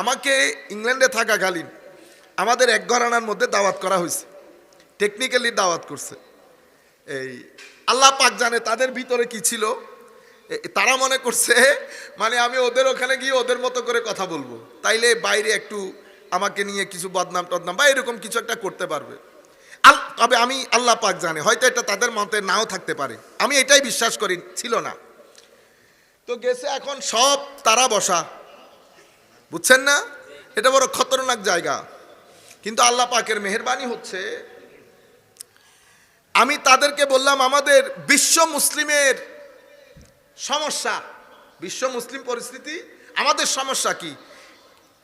আমাকে ইংল্যান্ডে থাকাকালীন আমাদের এক ঘরানার মধ্যে দাওয়াত করা হয়েছে। টেকনিক্যালি দাওয়াত করছে। এই আল্লাহ পাক জানে তাদের ভিতরে কি ছিল। তারা মনে করছে মানে আমি ওদের ওখানে গিয়ে ওদের মতো করে কথা বলব। তাইলে বাইরে একটু আমাকে নিয়ে কিছু বদনাম টদনাম বা এরকম কিছু একটা করতে পারবে। আল, তবে আমি আল্লাহ পাক জানে, হয়তো এটা তাদের মতে নাও থাকতে পারে। আমি এটাই বিশ্বাস করি, ছিল না। তো গেছে এখন সব তারা বসা। বুঝছেন না? এটা বড় খতরনাক জায়গা। কিন্তু আল্লাহ পাকের মেহরবানি হচ্ছে, আমি তাদেরকে বললাম, আমাদের বিশ্ব মুসলিমের সমস্যা, বিশ্ব মুসলিম পরিস্থিতি, আমাদের সমস্যা কি?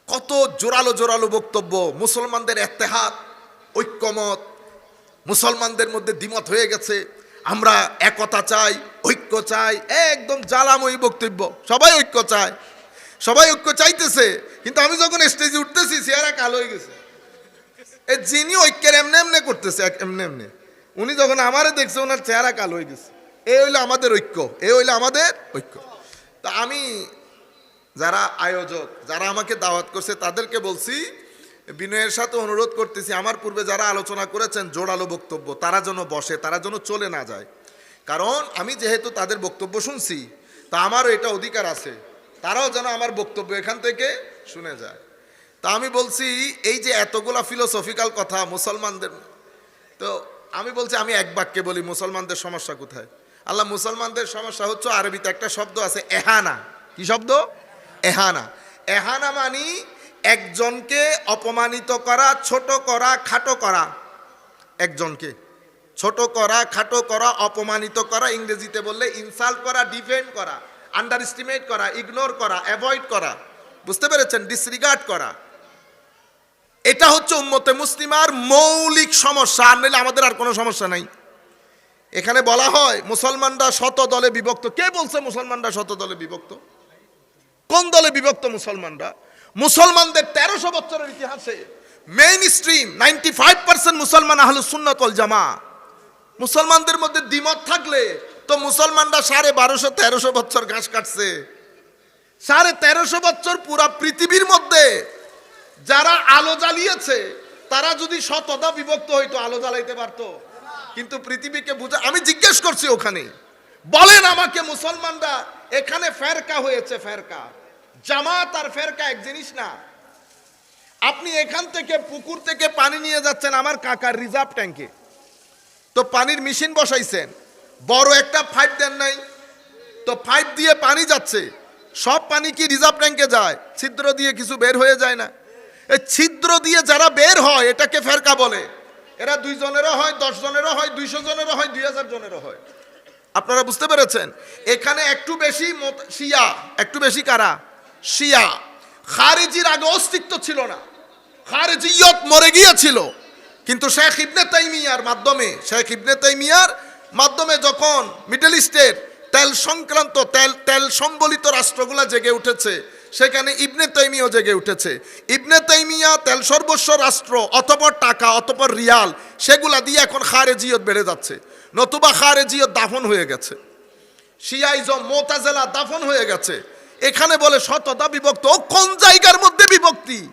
কত জোরালো জোরালো বক্তব্য, মুসলমানদের এত্তেহাত, ঐক্যমত, মুসলমানদের মধ্যে দ্বিমত হয়ে গেছে, আমরা একতা চাই, ঐক্য চাই, একদম জ্বালাময়ী বক্তব্য, সবাই ঐক্য চায়। সবাই ঐক্য চাইতেছে, কিন্তু আমি যখন স্টেজে উঠতেছি, চেহারা কালো হয়ে গেছে। এ যিনি ঐক্যের এমনি এমনি করতেছে এমনি এমনি। উনি যখন আমারে দেখছে, ওনার চেহারা কালো হয়ে গেছে। এ হইল আমাদের ঐক্য, এ হইল আমাদের ঐক্য। তা আমি যারা আয়োজক, যারা আমাকে দাওয়াত করছে, তাদেরকে বলছি, বিনয়ের সাথে অনুরোধ করতেছি, আমার পূর্বে যারা আলোচনা করেছেন, জোরালো বক্তব্য, তারা যেন বসে, তারা যেন চলে না যায়। কারণ আমি যেহেতু তাদের বক্তব্য শুনছি, তা আমারও এটা অধিকার আছে। তারাও যেন আমার বক্তব্য এখান থেকে শুনে যায়। তা আমি বলছি, এই যে এতগুলা ফিলোসফিক্যাল কথা মুসলমানদের, তো আমি বলছি, আমি এক বাক্যে বলি, মুসলমানদের সমস্যা কোথায়? আল্লাহ, মুসলমানদের সমস্যা হচ্ছে, আরবিতে একটা শব্দ আছে, এহানা। কি শব্দ? এহানা। এহানা মানি একজনকে অপমানিত করা, ছোট করা, খাটো করা। একজনকে। ছোট করা, খাটো করা, অপমানিত করা, ইংরেজিতে বললে ইনসাল্ট করা ডিফেন্ড করা। আন্ডার এস্টিমেট করা ইগনোর করা অ্যাভয়েড করা, বুঝতে পেরেছেন? ডিসরিগার্ড করা। এটা হচ্ছে উম্মতে মুসলিমার মৌলিক সমস্যা, আর নইলে আমাদের আর কোনো সমস্যা নাই। এখানে বলা হয়, মুসলমানরা শত দলে বিভক্ত। কে বলছে মুসলমানরা শত দলে বিভক্ত? কোন দলে বিভক্ত মুসলমানরা? মুসলমানদের তেরোশো বছরের ইতিহাসে mainstream ninety five percent মুসলমান আহলু সুন্নতল জামা মুসলমানদের মধ্যে দ্বিমত থাকলে তো মুসলমানরা সাড়ে বারোশো, তেরোশো বছর ঘাস কাটছে। সাড়ে তেরোশো বছর পুরা পৃথিবীর মধ্যে যারা আলো জ্বালিয়েছে, তারা যদি শতদা বিভক্ত হইতো, আলো জ্বালাইতে পারতো। কিন্তু পৃথিবীকে বুঝা, আমি জিজ্ঞেস করছি ওখানে, বলেন আমাকে মুসলমানরা, এখানে ফেরকা হয়েছে ফেরকা। জামাত আর ফেরকা এক জিনিস না। আপনি এখান থেকে পুকুর থেকে পানি নিয়ে যাচ্ছেন আমার কাকার রিজার্ভ ট্যাঙ্কে। তো পানির মেশিন বসাইছেন। বড় একটা পাইপ দেন নাই। তো পাইপ দিয়ে পানি যাচ্ছে। সব পানি কি রিজার্ভ ট্যাঙ্কে যায়? ছিদ্র দিয়ে কিছু বের হয়ে যায় না। এই ছিদ্র দিয়ে যারা বের হয়, এটাকে ফেরকা বলে। এরা দুই জনেরও হয় দশ জনেরও হয় দুইশো জনেরও হয় দুই হাজার জনেরও হয়। আপনারা বুঝতে পেরেছেন? এখানে একটু বেশি শিয়া। একটু বেশি কারা? শিয়া। খারেজির আগে অস্তিত্ব ছিল না। খারেজিয়ত মরে গিয়েছিল। কিন্তু শেখ ইবনে তাইমিয়ার মাধ্যমে শেখ ইবনে তাইমিয়ার মাধ্যমে যখন মিডল ইস্টের তেল সংক্রান্ত, তেল তেল সম্বলিত রাষ্ট্রগুলা জেগে উঠেছে, সেখানে ইবনে তাইমিয়াও জেগে উঠেছে। ইবনে তাইমিয়া তেল সর্বস্ব রাষ্ট্র অতপর টাকা অতপর রিয়াল, সেগুলা দিয়ে এখন খারেজিয়ত বেড়ে যাচ্ছে। নতুবা খারেজিয়ত দাফন হয়ে গেছে। শিয়াইজম, মোতাজেলা দাফন হয়ে গেছে। এখানে বলে শততা বিভক্ত। ও কোন জায়গার মধ্যে বিভক্তি?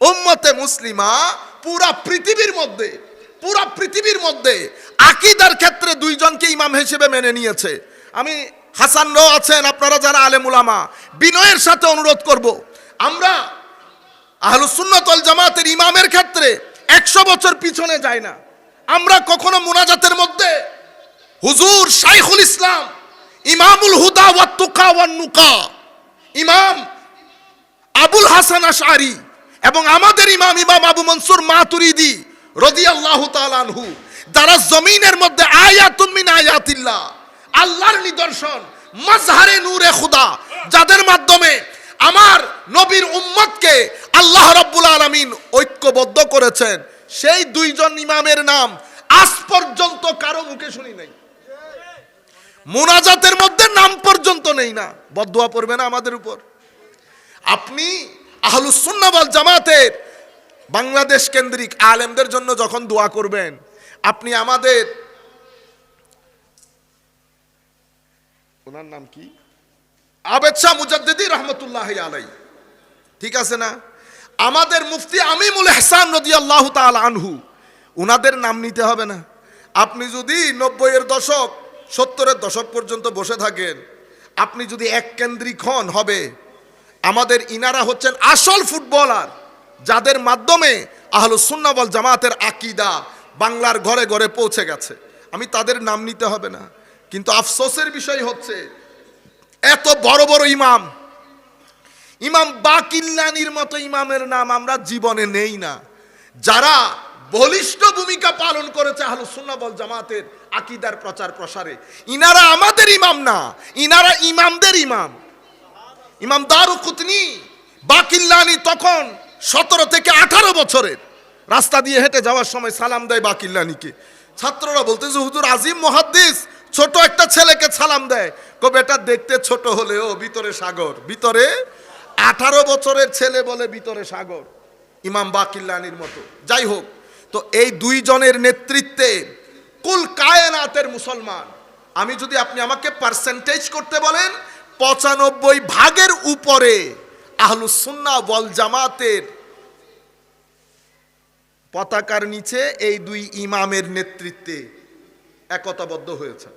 উম্মতে মুসলিমা পুরা পৃথিবীর মধ্যে। পুরা পৃথিবীর মধ্যে আকিদার ক্ষেত্রে দুইজনকে ইমাম হিসেবে মেনে নিয়েছে। আমি হাসান রাও আছেন, আপনারা যারা আলেম উলামা, বিনয়ের সাথে অনুরোধ করব। আমরা আহলুসুন্নতল জামাতের ইমামের ক্ষেত্রে একশো বছর পিছনে যাই না। আমরা কখনো মুনাজাতের মধ্যে হুজুর শাইখুল ইসলাম, ইমামুল হুদা ওয়া তুকা ওয়া নুকা, ইমাম আবুল হাসান আশআরি এবং আমাদের ইমাম ইমাম আবু মনসুর মাতুরিদি রাদিয়াল্লাহু তাআলা আনহু, যারা জমিনের মধ্যে আয়াতুন মিন আয়াতিল্লাহ, আল্লাহর নিদর্শন মাজহারে নূরে খুদা, যাদের মাধ্যমে আমার নবীর উম্মতকে আল্লাহ রাব্বুল আলামিন ঐক্যবদ্ধ করেছেন, সেই দুইজন ইমামের নাম আজ পর্যন্ত কারও মুখে শুনি নাই। মোনাজাতের মধ্যে নাম পর্যন্ত নেই না, বদুয়া পড়বে না আমাদের উপর। আপনি আহলুসুন্নাবল জামাতের বাংলাদেশ কেন্দ্রিক আলেমদের জন্য যখন দোয়া করবেন, আপনি আমাদের ওনার নাম কি? আবেদ শাহ মুজাদ্দিদি রহমতুল্লাহ আলাই ঠিক আছে না? আমাদের মুফতি আমিমুল এহসান নদী আল্লাহ তাল আনহু, উনাদের নাম নিতে হবে না। আপনি যদি নব্বইয়ের দশক, সত্তরের দশক পর্যন্ত বসে থাকেন, আপনি যদি এক কেন্দ্রিক হন, হবে। আমাদের ইনারা হচ্ছেন আসল ফুটবলার। যাদের মাধ্যমে আহলুসুন্না সুন্নাবল জামাতের আকিদা বাংলার ঘরে ঘরে পৌঁছে গেছে। আমি তাদের নাম নিতে হবে না। কিন্তু আফসোসের বিষয় হচ্ছে, এত বড় বড় ইমাম ইমাম বাকিল্লানির মতো ইমামের নাম আমরা জীবনে নেই না। যারা বলিষ্ঠ ভূমিকা পালন করেছে আহলু সুন্নাবল জামাতের আকিদার প্রচার প্রসারে, ইনারা আমাদের ইমাম না, ইনারা ইমামদের ইমাম। ইমাম দারু কুতনি বাকিল্লানি তখন সতেরো থেকে আঠারো বছরের। রাস্তা দিয়ে হেঁটে যাওয়ার সময় সালাম দেয় বাকিল্লানিকে। ছাত্ররা বলতেছে, হুজুর, আজিম মহাদ্দিস, ছোট একটা ছেলেকে সালাম দেয়। কো, বেটা, দেখতে ছোট হলেও ভিতরে সাগর। ভিতরে আঠারো বছরের ছেলে বলে ভিতরে সাগর, ইমাম বাকিল্লানির মতো। যাই হোক, তো এই দুইজনের নেতৃত্বে কুল কায়নাতের মুসলমান। আমি যদি আপনি আমাকে পার্সেন্টেজ করতে বলেন, পঁচানব্বই ভাগের উপরে আহলুসুন্না বল জামাতের পতাকার নিচে এই দুই ইমামের নেতৃত্বে একতাবদ্ধ হয়েছে।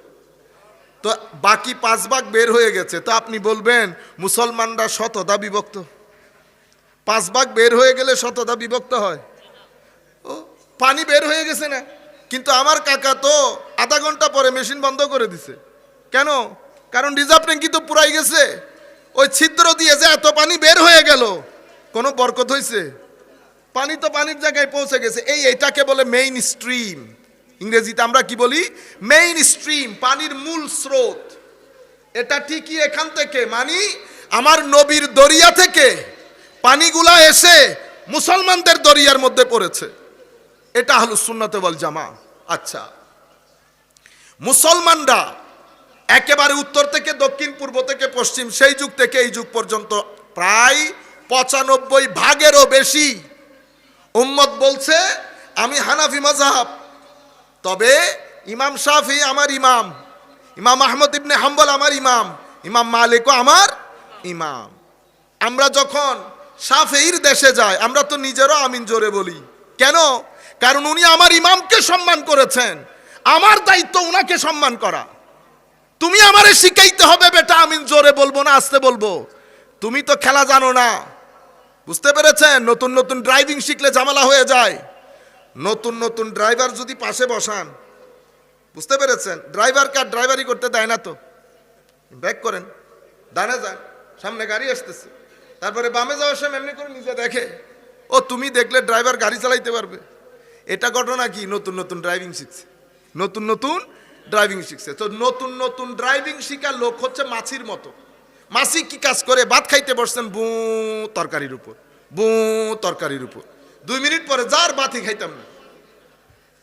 তো বাকি পাঁচ ভাগ বের হয়ে গেছে। তো আপনি বলবেন, মুসলমানরা শতদা বিভক্ত? পাঁচ ভাগ বের হয়ে গেলে শতদা বিভক্ত হয়? ও, পানি বের হয়ে গেছে না? কিন্তু আমার কাকা তো আধা ঘণ্টা পরে মেশিন বন্ধ করে দিছে। কেন? কারণ রিজার্ভ ট্যাঙ্কি তো পুরাই গেছে। ওই ছিদ্র দিয়ে যে এত পানি বের হয়ে গেল। কোনো বরকত হয়েছে পানি তো পানির জায়গায় পৌঁছে গেছে। এই এটাকে বলে মেইন স্ট্রিম ইংরেজিতে আমরা কি বলি? মেইন স্ট্রিম পানির মূল স্রোত। এটা ঠিকই এখান থেকে, মানি আমার নবীর দরিয়া থেকে পানিগুলা এসে মুসলমানদের দরিয়ার মধ্যে পড়েছে। এটা হলো সুন্নতে বল জামা আচ্ছা। মুসলমানরা একেবারে উত্তর থেকে দক্ষিণ, পূর্ব থেকে পশ্চিম, সেই যুগ থেকে এই যুগ পর্যন্ত প্রায় পঁচানব্বই ভাগেরও বেশি উম্মত বলছে, আমি হানাফি মাযহাব, তবে ইমাম শাফি আমার ইমাম ইমাম আহমদ ইবনে হাম্বল আমার ইমাম ইমাম মালিকও আমার ইমাম। আমরা যখন শাফেইর দেশে যাই, আমরা তো নিজেরও আমিন জোরে বলি। কেন? কারণ উনি আমার ইমামকে সম্মান করেছেন, আমার দায়িত্ব উনাকে সম্মান করা। তুমি আমারে শিখাইতে হবে, বেটা, আমি জোরে বলব না, আসতে বলব। তুমি তো খেলা জানো না। বুঝতে পেরেছেন? নতুন নতুন ড্রাইভিং শিখলে ঝামেলা হয়ে যায়। নতুন নতুন ড্রাইভার যদি পাশে বসান। বুঝতে পেরেছেন? ড্রাইভার কার ড্রাইভারি করতে দেয় না তো। ব্যাক করেন। ডানে যান। সামনে গাড়ি আসতেছে। তারপরে বামে যাওয়ার সময় এমনি করে নিজে দেখে। ও, তুমি দেখলে ড্রাইভার গাড়ি চালাইতে পারবে। এটা ঘটনা কি? নতুন নতুন ড্রাইভিং শিখছে। নতুন নতুন ড্রাইভিং শিখছে। তো নতুন নতুন ড্রাইভিং শিখার লোক হচ্ছে মাছির মতো। মাছি কি কাজ করে? ভাত খাইতে বসছেন, বু, তরকারির উপর। বু, তরকারির উপর। দুই মিনিট পরে যার বাতি খাইতাম না।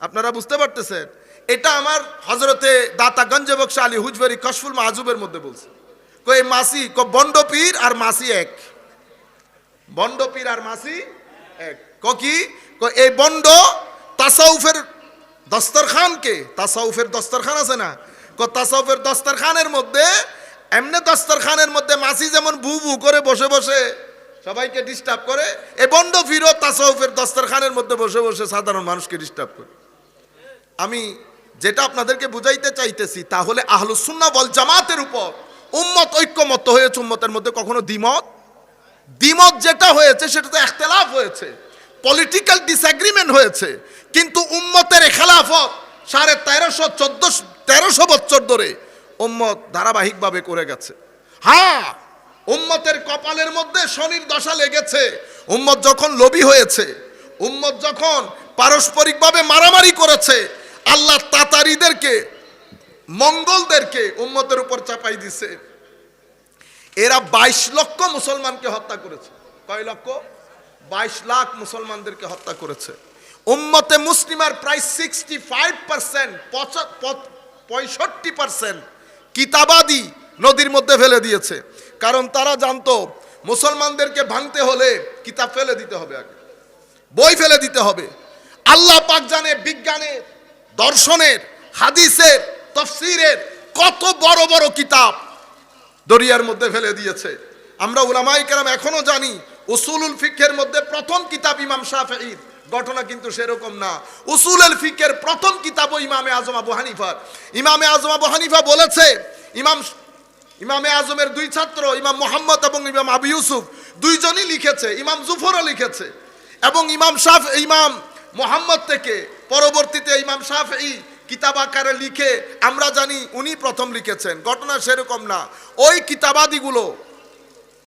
আপনারা বুঝতে পারতেছেন? এটা আমার হজরতে দাতা গঞ্জে বক্সা আলী হুজবেরি কশফুল মাহজুবের মধ্যে বলছে। কই মাসি ক বন্ড পীর আর মাসি এক। বন্ড পীর আর মাসি এক। কি ক? এই বন্ড তাসাউফের দস্তরখানকে, তাসাউফের দস্তরখান আছে না? তাসাউফের দস্তরখানের মধ্যে, এমনি দস্তরখানের মধ্যে মাসি যেমন ভু ভু করে বসে বসে সবাইকে ডিস্টার্ব করে, এ বন্ড ফিরো তাসাউফের দস্তরখানের মধ্যে বসে বসে সাধারণ মানুষকে ডিস্টার্ব করে। আমি যেটা আপনাদেরকে বুঝাইতে চাইতেছি, তাহলে আহলুসুন্না বল জামাতের উপর উম্মত ঐক্যমত হয়েছে, উম্মতের মধ্যে কখনো দ্বিমত? দ্বিমত যেটা হয়েছে সেটা তো একতলাফ হয়েছে। পলিটিক্যাল ডিসএগ্রিমেন্ট হয়েছে। কিন্তু উম্মতের খেলাফত সাড়ে তেরোশো চোদ্দ, তেরোশো বছর ধরে উম্মত ধারাবাহিকভাবে করে গেছে। হ্যাঁ উম্মতের কপালের মধ্যে শনির দশা লেগেছে। উম্মত যখন লোভী হয়েছে, উম্মত যখন পারস্পরিকভাবে মারামারি করেছে, আল্লাহ তাতারিদেরকে, মঙ্গলদেরকে উম্মতের উপর চাপাই দিছে। এরা বাইশ লক্ষ মুসলমানকে হত্যা করেছে। কয় লক্ষ? বাইশ লাখ মুসলমানদেরকে হত্যা করেছে। উম্মতে মুসলিমার প্রায় সিক্সটি ফাইভ পার্সেন্ট পঁয়ষট্টি পার্সেন্ট কিতাবাদি নদীর মধ্যে ফেলে দিয়েছে। কারণ তারা জানতো, মুসলমানদেরকে ভাঙতে হলে কিতাব ফেলে দিতে হবে আগে। বই ফেলে দিতে হবে। আল্লাহ পাক জানে বিজ্ঞানের, দর্শনের, হাদিসের, তফসিরের কত বড় বড় কিতাব দরিয়ার মধ্যে ফেলে দিয়েছে। আমরা উলামাই কেরাম এখনও জানি উসুলুল ফিকের মধ্যে প্রথম কিতাব ইমাম শাফিঈর। ঘটনা কিন্তু সেরকম না। উসুলুল ফিকের প্রথম কিতাবও ইমামে আজম আবু হানিফার ইমামে আজম আবু হানিফা বলেছে, ইমাম ইমামে আজমের দুই ছাত্র, ইমাম মোহাম্মদ এবং ইমাম আবু ইউসুফ, দুইজনই লিখেছে, ইমাম জুফরও লিখেছে। এবং ইমাম শাফ, ইমাম মোহাম্মদ থেকে পরবর্তীতে ইমাম শাফই কিতাব আকারে লিখে, আমরা জানি উনি প্রথম লিখেছেন। ঘটনা সেরকম না। ওই কিতাবাদিগুলো